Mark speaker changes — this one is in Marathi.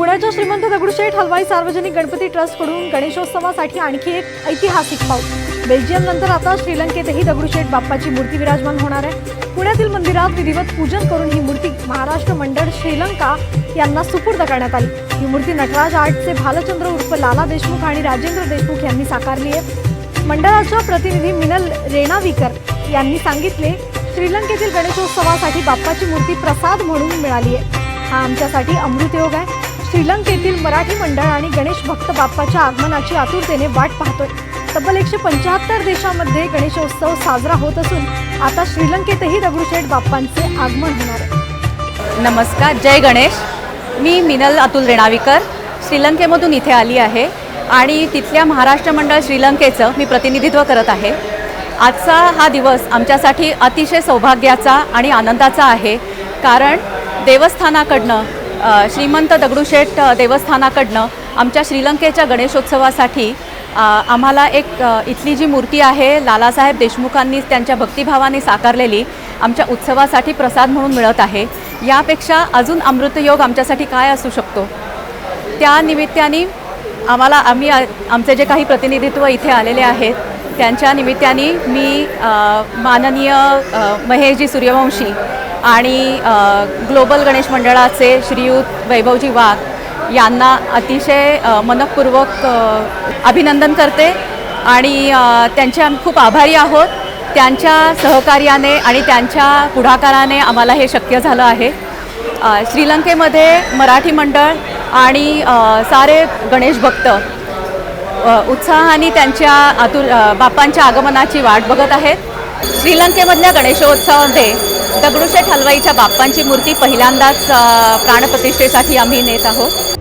Speaker 1: पुण्याच्या श्रीमंत दगडूशेठ हलवाई सार्वजनिक गणपती ट्रस्टकडून गणेशोत्सवासाठी आणखी एक ऐतिहासिक पाऊल. बेल्जियम नंतर आता श्रीलंकेतही दगडूशेठ बाप्पाची मूर्ती विराजमान होणार आहे. पुण्यातील मंदिरात विधिवत पूजन करून ही मूर्ती महाराष्ट्र मंडळ श्रीलंका यांना सुपूर्द करण्यात आली. ही मूर्ती नटराज आर्टचे भालचंद्र उर्फ लाला देशमुख आणि राजेंद्र देशमुख यांनी साकारली आहे. मंडळाच्या प्रतिनिधी मिनल रेणावीकर यांनी सांगितले श्रीलंकेतील गणेशोत्सवासाठी बाप्पाची मूर्ती प्रसाद म्हणून मिळाली आहे. हा आमच्यासाठी अमृतयोग आहे. श्रीलंकेतील मराठी मंडळ आणि गणेश भक्त बाप्पाच्या आगमनाची आतुरतेने वाट पाहतोय. तब्बल एकशे पंच्याहत्तर देशामध्ये गणेशोत्सव साजरा होत असून आता श्रीलंकेतही दगडूशेठ बाप्पांचे आगमन होणार आहे.
Speaker 2: नमस्कार जय गणेश. मी मिनल अतुल रेणावीकर. श्रीलंकेमधून इथे आली आहे आणि तिथल्या महाराष्ट्र मंडळ श्रीलंकेचं मी प्रतिनिधित्व करत आहे. आजचा हा दिवस आमच्यासाठी अतिशय सौभाग्याचा आणि आनंदाचा आहे. कारण देवस्थानाकडनं श्रीमंत दगडूशेठ देवस्थानाकडनं आमच्या श्रीलंकेच्या गणेशोत्सवासाठी आम्हाला एक इथली जी मूर्ती आहे लालासाहेब देशमुखांनी त्यांच्या भक्तिभावाने साकारलेली आमच्या उत्सवासाठी प्रसाद म्हणून मिळत आहे. यापेक्षा अजून अमृतयोग आमच्यासाठी काय असू शकतो? त्या निमित्ताने आम्हाला आम्ही आमचे जे काही प्रतिनिधित्व इथे आलेले आहेत त्यांच्या निमित्ताने मी माननीय महेशजी सूर्यवंशी आणि ग्लोबल गणेश मंडळाचे श्रीयुत वैभवजी वाघ यांना अतिशय मनपूर्वक अभिनंदन करते आणि त्यांचे आम्ही खूप आभारी आहोत. त्यांच्या सहकार्याने आणि त्यांच्या पुढाकाराने आम्हाला हे शक्य झालं आहे. श्रीलंकेमध्ये मराठी मंडळ आणि सारे गणेश भक्त उत्साहाने त्यांच्या आतुर बापांच्या आगमनाची वाट बघत आहेत. श्रीलंकेमधल्या गणेशोत्सवामध्ये दगडूशेठ हलवाईच्या बाप्पांची मूर्ती पहिल्यांदाच प्राणप्रतिष्ठेसाठी आम्ही नेत आहोत.